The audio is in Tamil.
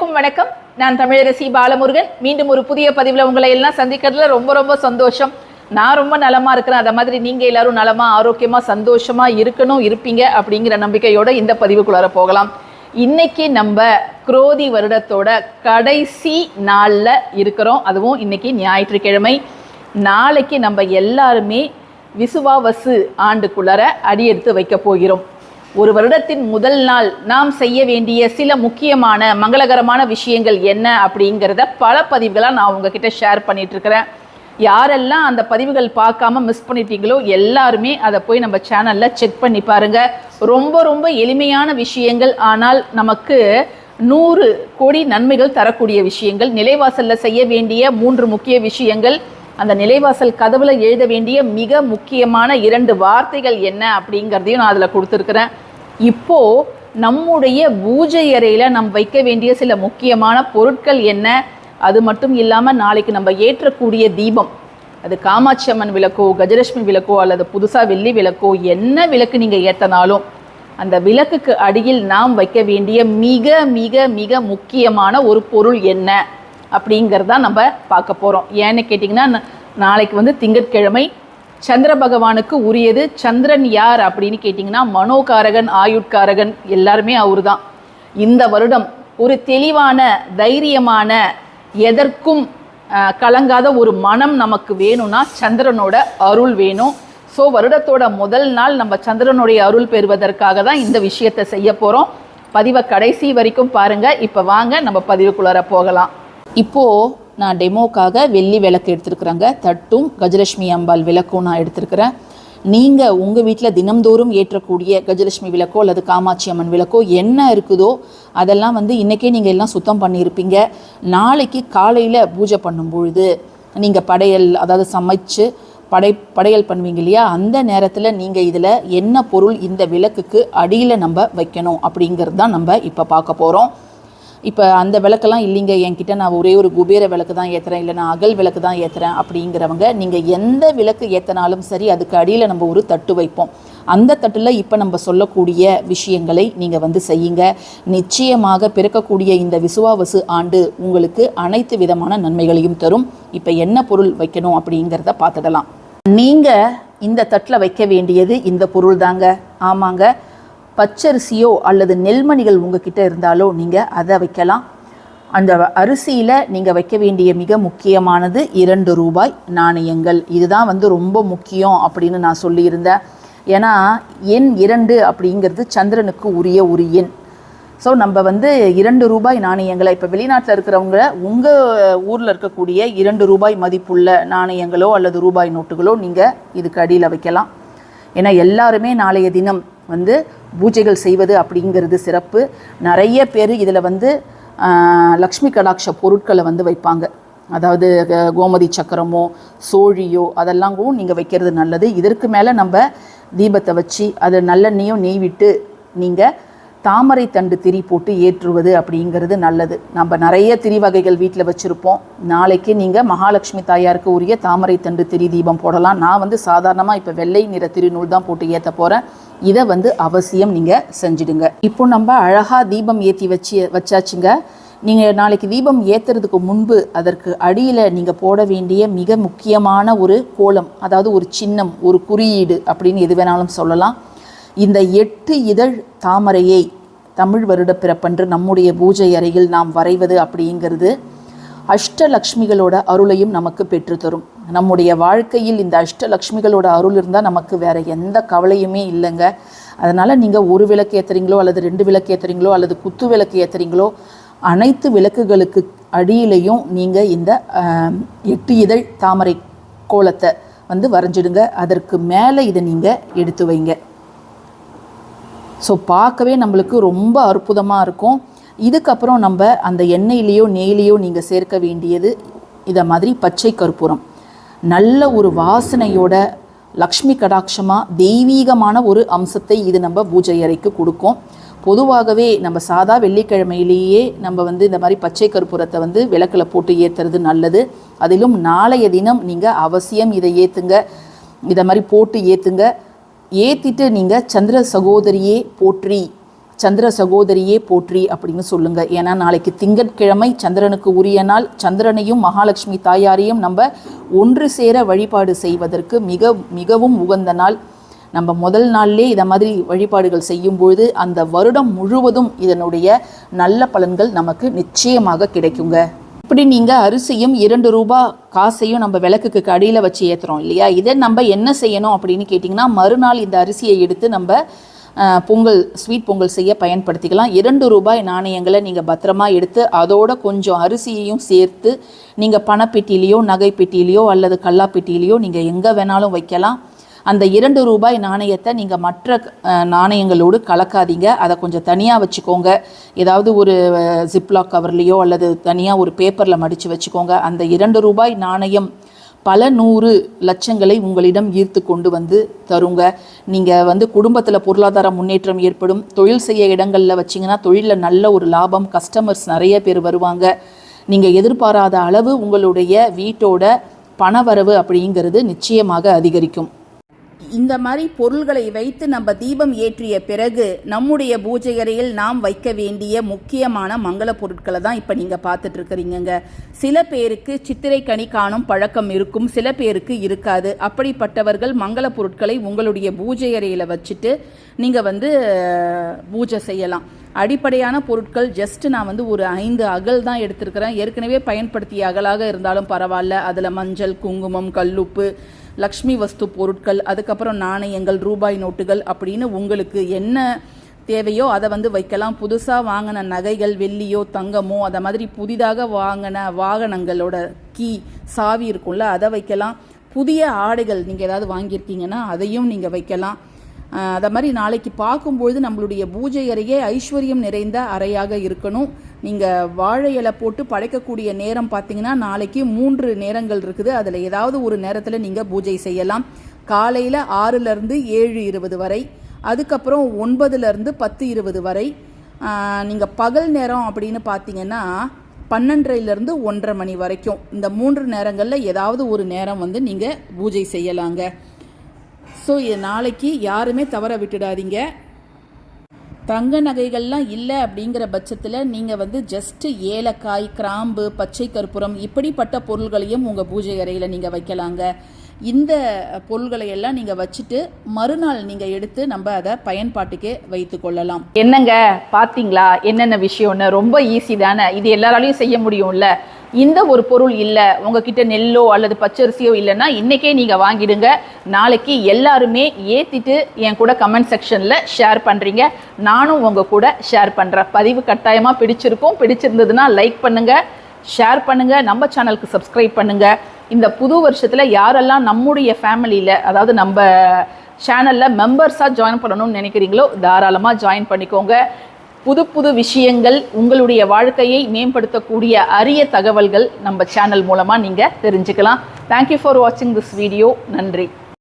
அனைவருக்கும் வணக்கம். நான் தமிழரசி பாலமுருகன். மீண்டும் ஒரு புதிய பதிவில் உங்களை எல்லாம் சந்திக்கிறதுல ரொம்ப ரொம்ப சந்தோஷம். நான் ரொம்ப நலமாக இருக்கிறேன். அதை மாதிரி நீங்கள் எல்லாரும் நலமாக ஆரோக்கியமாக சந்தோஷமாக இருக்கணும் இருப்பீங்க அப்படிங்கிற நம்பிக்கையோட இந்த பதிவுக்குள்ளார போகலாம். இன்னைக்கு நம்ம குரோதி வருடத்தோட கடைசி நாளில் இருக்கிறோம். அதுவும் இன்னைக்கு ஞாயிற்றுக்கிழமை. நாளைக்கு நம்ம எல்லாருமே விசுவாவசு ஆண்டுக்குள்ளார அடியெடுத்து வைக்க போகிறோம். ஒரு வருடத்தின் முதல் நாள் நாம் செய்ய வேண்டிய சில முக்கியமான மங்களகரமான விஷயங்கள் என்ன அப்படிங்கிறத பல பதிவுகளாக நான் உங்ககிட்ட ஷேர் பண்ணிகிட்ருக்கிறேன் யாரெல்லாம் அந்த பதிவுகள் பார்க்காம மிஸ் பண்ணிட்டீங்களோ எல்லாருமே அதை போய் நம்ம சேனலில் செக் பண்ணி பாருங்கள் ரொம்ப ரொம்ப எளிமையான விஷயங்கள் ஆனால் நமக்கு நூறு கோடி நன்மைகள் தரக்கூடிய விஷயங்கள் நிலைவாசலில் செய்ய வேண்டிய மூன்று முக்கிய விஷயங்கள் அந்த நிலைவாசல் கதவில் எழுத வேண்டிய மிக முக்கியமான இரண்டு வார்த்தைகள் என்ன அப்படிங்கிறதையும் நான் அதில் கொடுத்துருக்குறேன். இப்போது நம்முடைய பூஜை அறையில் நம் வைக்க வேண்டிய சில முக்கியமான பொருட்கள் என்ன? அது மட்டும் இல்லாமல் நாளைக்கு நம்ம ஏற்றக்கூடிய தீபம். அது காமாட்சி அம்மன் விளக்கோ கஜலட்சுமி விளக்கோ அல்லது புதுசாக வெள்ளி விளக்கோ என்ன விளக்கு நீங்கள் ஏற்றினாலும் அந்த விளக்குக்கு அடியில் நாம் வைக்க வேண்டிய மிக மிக மிக முக்கியமான ஒரு பொருள் என்ன? அப்படிங்கிறதான் நம்ம பார்க்க போகிறோம் ஏன்னு கேட்டிங்கன்னா நாளைக்கு வந்து திங்கட்கிழமை சந்திர பகவானுக்கு உரியது. சந்திரன் யார் அப்படின்னு கேட்டிங்கன்னா மனோகாரகன் ஆயுட்காரகன் எல்லாருமே அவரு தான் இந்த வருடம் ஒரு தெளிவான தைரியமான எதற்கும் கலங்காத ஒரு மனம் நமக்கு வேணும்னா சந்திரனோட அருள் வேணும். ஸோ வருடத்தோட முதல் நாள் நம்ம சந்திரனுடைய அருள் பெறுவதற்காக தான் இந்த விஷயத்தை செய்ய போகிறோம் பதிவை கடைசி வரைக்கும் பாருங்கள் இப்போ வாங்க நம்ம பதிவுக்குள்ளார போகலாம். இப்போ நான் டெமோக்காக வெள்ளி விளக்கு எடுத்திருக்கிறேங்க. தட்டும் கஜலட்சுமி அம்பாள் விளக்கும் நான் எடுத்திருக்கிறேன். நீங்கள் உங்கள் வீட்டில் தினம்தோறும் ஏற்றக்கூடிய கஜலட்சுமி விளக்கோ அல்லது காமாட்சி அம்மன் விளக்கோ என்ன இருக்குதோ அதெல்லாம் வந்து இன்றைக்கே நீங்கள் எல்லாம் சுத்தம் பண்ணியிருப்பீங்க. நாளைக்கு காலையில் பூஜை பண்ணும் பொழுது நீங்கள் படையல் அதாவது சமைச்சு படை படையல் பண்ணுவீங்க இல்லையா? அந்த நேரத்தில் நீங்கள் இதில் என்ன பொருள் இந்த விளக்குக்கு அடியில் நம்ம வைக்கணும் அப்படிங்கிறது தான் நம்ம இப்போ பார்க்க போகிறோம் இப்போ அந்த விளக்கெல்லாம் இல்லைங்க. என்கிட்ட நான் ஒரே ஒரு குபேர விளக்கு தான் ஏற்றுறேன் இல்லை நான் அகல் விளக்கு தான் ஏற்றுறேன் அப்படிங்கிறவங்க நீங்கள் எந்த விளக்கு ஏற்றினாலும் சரி அதுக்கு அடியில் நம்ம ஒரு தட்டு வைப்போம். அந்த தட்டில் இப்போ நம்ம சொல்லக்கூடிய விஷயங்களை நீங்கள் வந்து செய்யுங்க. நிச்சயமாக பிறக்கக்கூடிய இந்த விசுவாவசு ஆண்டு உங்களுக்கு அனைத்து விதமான நன்மைகளையும் தரும். இப்போ என்ன பொருள் வைக்கணும் அப்படிங்கிறத பார்த்துடலாம். நீங்கள் இந்த தட்டில் வைக்க வேண்டியது இந்த பொருள் தாங்க ஆமாங்க. பச்சரிசியோ அல்லது நெல்மணிகள் உங்ககிட்ட இருந்தாலோ நீங்கள் அதை வைக்கலாம். அந்த அரிசியில் நீங்கள் வைக்க வேண்டிய மிக முக்கியமானது இரண்டு ரூபாய் நாணயங்கள். இதுதான் வந்து ரொம்ப முக்கியம் அப்படின்னு நான் சொல்லியிருந்தேன். ஏன்னா எண் இரண்டு அப்படிங்கிறது சந்திரனுக்கு உரிய ஒரு எண். ஸோ நம்ம வந்து இரண்டு ரூபாய் நாணயங்களை இப்போ வெளிநாட்டில் இருக்கிறவங்க உங்கள் ஊரில் இருக்கக்கூடிய இரண்டு ரூபாய் மதிப்புள்ள நாணயங்களோ அல்லது ரூபாய் நோட்டுகளோ நீங்கள் இதுக்கு அடியில் வைக்கலாம். ஏன்னா எல்லாருமே நாளைய தினம் வந்து பூஜைகள் செய்வது அப்படிங்கிறது சிறப்பு. நிறைய பேர் இதில் வந்து லக்ஷ்மி கடாட்ச பொருட்களை வந்து வைப்பாங்க. அதாவது கோமதி சக்கரமோ சோழியோ அதெல்லாம் கூட நீங்கள் வைக்கிறது நல்லது. இதற்கு மேலே நம்ம தீபத்தை வச்சு அதை நல்லெண்ணையும் நெய் விட்டு நீங்கள் தாமரை தண்டு திரி போட்டு ஏற்றுவது அப்படிங்கிறது நல்லது. நம்ம நிறைய திரி வகைகள் வீட்டில் வச்சுருப்போம். நாளைக்கு நீங்கள் மகாலட்சுமி தாயாருக்கு உரிய தாமரை தண்டு திரி தீபம் போடலாம். நான் வந்து சாதாரணமாக இப்போ வெள்ளை நிற திருநூல் தான் போட்டு ஏற்ற போகிறேன் இதை வந்து அவசியம் நீங்கள் செஞ்சிடுங்க. இப்போ நம்ம அழகாக தீபம் ஏற்றி வச்சு வச்சாச்சுங்க. நீங்கள் நாளைக்கு தீபம் ஏற்றுறதுக்கு முன்பு அதற்கு அடியில் நீங்கள் போட வேண்டிய மிக முக்கியமான ஒரு கோலம் அதாவது ஒரு சின்னம் ஒரு குறியீடு அப்படின்னு எது வேணாலும் சொல்லலாம். இந்த எட்டு இதழ் தாமரையை தமிழ் வருட பிறப்பன்று நம்முடைய பூஜை அறையில் நாம் வரைவது அப்படிங்கிறது அஷ்டலக்ஷ்மிகளோட அருளையும் நமக்கு பெற்றுத்தரும். நம்முடைய வாழ்க்கையில் இந்த அஷ்டலக்ஷ்மிகளோட அருள் இருந்தால் நமக்கு வேற எந்த கவலையுமே இல்லைங்க. அதனால் நீங்கள் ஒரு விளக்கு ஏற்றுறீங்களோ அல்லது ரெண்டு விளக்கு ஏற்றுறீங்களோ அல்லது குத்து விளக்கு ஏற்றுறீங்களோ அனைத்து விளக்குகளுக்கு அடியிலையும் நீங்கள் இந்த எட்டு இதழ் தாமரை கோலத்தை வந்து வரைஞ்சிடுங்க. அதற்கு மேலே இதை நீங்கள் எடுத்து வைங்க. ஸோ பார்க்கவே நம்மளுக்கு ரொம்ப அற்புதமாக இருக்கும். இதுக்கப்புறம் நம்ம அந்த எண்ணெயிலேயோ நெய்லேயோ நீங்கள் சேர்க்க வேண்டியது இதை மாதிரி பச்சை கற்பூரம். நல்ல ஒரு வாசனையோட லக்ஷ்மி கடாட்சமாக தெய்வீகமான ஒரு அம்சத்தை இது நம்ம பூஜை அறைக்கு கொடுக்கும். பொதுவாகவே நம்ம சாதா வெள்ளிக்கிழமையிலேயே நம்ம வந்து இந்த மாதிரி பச்சை கற்பூரத்தை வந்து விளக்கில் போட்டு ஏற்றுறது நல்லது. அதிலும் நாளைய தினம் நீங்கள் அவசியம் இதை ஏற்றுங்க இதை மாதிரி போட்டு ஏற்றுங்க ஏற்றிட்டு நீங்கள் சந்திர சகோதரியே போற்றி சந்திர சகோதரியே போற்றி அப்படின்னு சொல்லுங்க. ஏன்னா நாளைக்கு திங்கட்கிழமை சந்திரனுக்கு உரிய நாள். சந்திரனையும் மகாலட்சுமி தாயாரையும் நம்ம ஒன்று சேர வழிபாடு செய்வதற்கு மிக மிகவும் உகந்த நாள். நம்ம முதல் நாள்லே இதை மாதிரி வழிபாடுகள் செய்யும் பொழுது அந்த வருடம் முழுவதும் இதனுடைய நல்ல பலன்கள் நமக்கு நிச்சயமாக கிடைக்குங்க. இப்படி நீங்கள் அரிசியும் இரண்டு ரூபா காசையும் நம்ம விளக்குக்கு அடியில் வச்சு ஏற்றுறோம் இல்லையா? இதை நம்ம என்ன செய்யணும் அப்படின்னு கேட்டிங்கன்னா மறுநாள் இந்த அரிசியை எடுத்து நம்ம பொங்கல் ஸ்வீட் பொங்கல் செய்ய பயன்படுத்திக்கலாம். இரண்டு ரூபாய் நாணயங்களை நீங்கள் பத்திரமா எடுத்து அதோட கொஞ்சம் அரிசியையும் சேர்த்து நீங்கள் பணப்பெட்டியிலையோ நகைப்பெட்டியிலையோ அல்லது கல்லாப்பெட்டியிலையோ நீங்கள் எங்கே வேணாலும் வைக்கலாம். அந்த இரண்டு ரூபாய் நாணயத்தை நீங்கள் மற்ற நாணயங்களோடு கலக்காதீங்க. அதை கொஞ்சம் தனியாக வச்சுக்கோங்க. ஏதாவது ஒரு ஜிப்லாக் கவர்லேயோ அல்லது தனியாக ஒரு பேப்பரில் மடித்து வச்சுக்கோங்க. அந்த இரண்டு ரூபாய் நாணயம் பல நூறு லட்சங்களை உங்களிடம் ஈர்த்து கொண்டு வந்து தருங்க. நீங்கள் வந்து குடும்பத்தில் பொருளாதார முன்னேற்றம் ஏற்படும். தொழில் செய்ய இடங்களில் வச்சிங்கன்னா தொழிலில் நல்ல ஒரு லாபம். கஸ்டமர்ஸ் நிறைய பேர் வருவாங்க. நீங்கள் எதிர்பாராத அளவு உங்களுடைய வீட்டோட பணவரவு அப்படிங்கிறது நிச்சயமாக அதிகரிக்கும். இந்த மாதிரி பொருள்களை வைத்து நம்ம தீபம் ஏற்றிய பிறகு நம்முடைய பூஜை அறையில் நாம் வைக்க வேண்டிய முக்கியமான மங்கள பொருட்களை தான் இப்போ நீங்கள் பார்த்துட்டு இருக்கிறீங்கங்க. சில பேருக்கு சித்திரை கனி காணும் பழக்கம் இருக்கும் சில பேருக்கு இருக்காது. அப்படிப்பட்டவர்கள் மங்கள பொருட்களை உங்களுடைய பூஜை அறையில் வச்சுட்டு நீங்கள் வந்து பூஜை செய்யலாம். அடிப்படையான பொருட்கள் ஜஸ்ட் நான் வந்து ஒரு ஐந்து அகல் தான் எடுத்திருக்கிறேன். ஏற்கனவே பயன்படுத்திய அகலாக இருந்தாலும் பரவாயில்ல. அதில் மஞ்சள் குங்குமம் கல்லுப்பு லக்ஷ்மி வஸ்து பொருட்கள் அதுக்கப்புறம் நாணயங்கள் ரூபாய் நோட்டுகள் அப்படின்னு உங்களுக்கு என்ன தேவையோ அதை வந்து வைக்கலாம். புதுசாக வாங்கின நகைகள் வெள்ளியோ தங்கமோ அதை மாதிரி புதிதாக வாங்கின வாகனங்களோட கீ சாவி இருக்கும்ல அதை வைக்கலாம். புதிய ஆடைகள் நீங்கள் ஏதாவது வாங்கியிருக்கீங்கன்னா அதையும் நீங்கள் வைக்கலாம். அதை மாதிரி நாளைக்கு பார்க்கும்பொழுது நம்மளுடைய பூஜை அறையே ஐஸ்வர்யம் நிறைந்த அறையாக இருக்கணும். நீங்கள் வாழை இலை போட்டு படைக்கக்கூடிய நேரம் பார்த்தீங்கன்னா நாளைக்கு மூன்று நேரங்கள் இருக்குது. அதில் ஏதாவது ஒரு நேரத்தில் நீங்கள் பூஜை செய்யலாம். காலையில் ஆறுலேருந்து ஏழு இருபது வரை அதுக்கப்புறம் ஒன்பதுலேருந்து பத்து இருபது வரை. நீங்கள் பகல் நேரம் அப்படின்னு பார்த்தீங்கன்னா பன்னெண்டரைலேருந்து ஒன்றரை மணி வரைக்கும் இந்த மூன்று நேரங்களில் ஏதாவது ஒரு நேரம் வந்து நீங்கள் பூஜை செய்யலாங்க. ஸோ நாளைக்கு யாருமே தவற விட்டுடாதீங்க. தங்க நகைகள்லாம் இல்லை அப்படிங்கிற பட்சத்தில் நீங்கள் வந்து ஜஸ்ட்டு ஏலக்காய் கிராம்பு பச்சை கற்பூரம் இப்படிப்பட்ட பொருள்களையும் உங்கள் பூஜை அறையில் நீங்கள் வைக்கலாங்க. இந்த பொருள்களை எல்லாம் நீங்கள் வச்சுட்டு மறுநாள் நீங்கள் எடுத்து நம்ம அதை பயன்பாட்டுக்கே வைத்து கொள்ளலாம். என்னங்க? பார்த்தீங்களா என்னென்ன விஷயம்னு? ரொம்ப ஈஸி தானே? இது எல்லாராலையும் செய்ய முடியும்ல? இந்த ஒரு பொருள் இல்லை உங்ககிட்ட நெல்லோ அல்லது பச்சரிசியோ இல்லைன்னா இன்றைக்கே நீங்கள் வாங்கிடுங்க. நாளைக்கு எல்லாருமே ஏற்றிட்டு என் கூட கமெண்ட் செக்ஷனில் ஷேர் பண்ணுறீங்க நானும் உங்கள் கூட ஷேர் பண்ணுறேன் பதிவு கட்டாயமாக பிடிச்சிருக்கும். பிடிச்சிருந்ததுன்னா லைக் பண்ணுங்கள் ஷேர் பண்ணுங்கள் நம்ம சேனலுக்கு சப்ஸ்கிரைப் பண்ணுங்கள் இந்த புது வருஷத்தில் யாரெல்லாம் நம்முடைய ஃபேமிலியில் அதாவது நம்ம சேனலில் மெம்பர்ஸாக ஜாயின் பண்ணணும்னு நினைக்கிறீங்களோ தாராளமாக ஜாயின் பண்ணிக்கோங்க. புது புது விஷயங்கள் உங்களுடைய வாழ்க்கையை மேம்படுத்தக்கூடிய அரிய தகவல்கள் நம்ம சேனல் மூலமாக நீங்கள் தெரிஞ்சுக்கலாம். தேங்க்யூ ஃபார் வாட்சிங் திஸ் வீடியோ நன்றி.